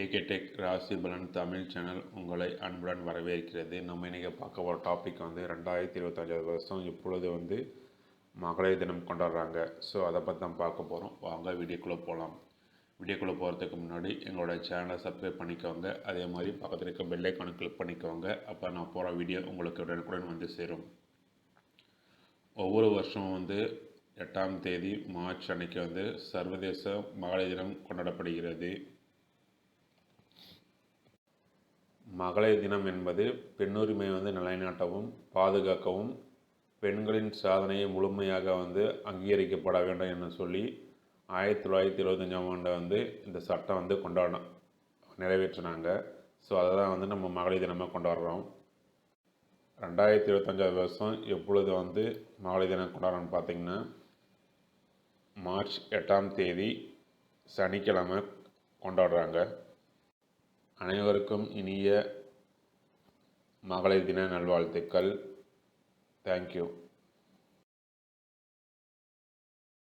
ஏகேடெக் ராசி பலன் தமிழ் சேனல் உங்களை அன்புடன் வரவேற்கிறது. நம்ம இன்றைக்கி பார்க்க போகிற டாபிக் வந்து ரெண்டாயிரத்தி இருபத்தஞ்சாவது வருஷம் இப்பொழுது வந்து மகளிர் தினம் கொண்டாடுறாங்க. ஸோ அதை பற்றி தான் பார்க்க போகிறோம் வாங்க வீடியோக்குள்ளே போகலாம் வீடியோக்குள்ளே போகிறதுக்கு முன்னாடி எங்களோட சேனலை சப்ஸ்கிரைப் பண்ணிக்கோங்க. அதே மாதிரி பக்கத்தில் இருக்க பெல் கிளிக் பண்ணிக்கோங்க. அப்போ நான் போகிற வீடியோ உங்களுக்கு உடனுக்குடன் வந்து சேரும். ஒவ்வொரு வருஷமும் வந்து எட்டாம் தேதி மார்ச் அன்னைக்கு வந்து சர்வதேச மகளிர் தினம் கொண்டாடப்படுகிறது. மகளிர் தினம் என்பது பெண்ணுரிமை வந்து நிலைநாட்டவும் பாதுகாக்கவும் பெண்களின் சாதனையை முழுமையாக வந்து அங்கீகரிக்கப்பட வேண்டும் என்று சொல்லி ஆயிரத்தி தொள்ளாயிரத்தி இருபத்தஞ்சாம் ஆண்டை வந்து இந்த சட்டம் வந்து கொண்டாட நிறைவேற்றினாங்க. ஸோ அதை தான் வந்து நம்ம மகளிர் தினமாக கொண்டாடுறோம். ரெண்டாயிரத்தி இருபத்தஞ்சாவது வருஷம் எப்பொழுது வந்து மகளிர் தினம் கொண்டாடுறோம்னு பார்த்தீங்கன்னா மார்ச் எட்டாம் தேதி சனிக்கிழமை கொண்டாடுறாங்க. அனைவருக்கும் இனிய மகளிர் தின நல்வாழ்த்துக்கள். தேங்க்யூ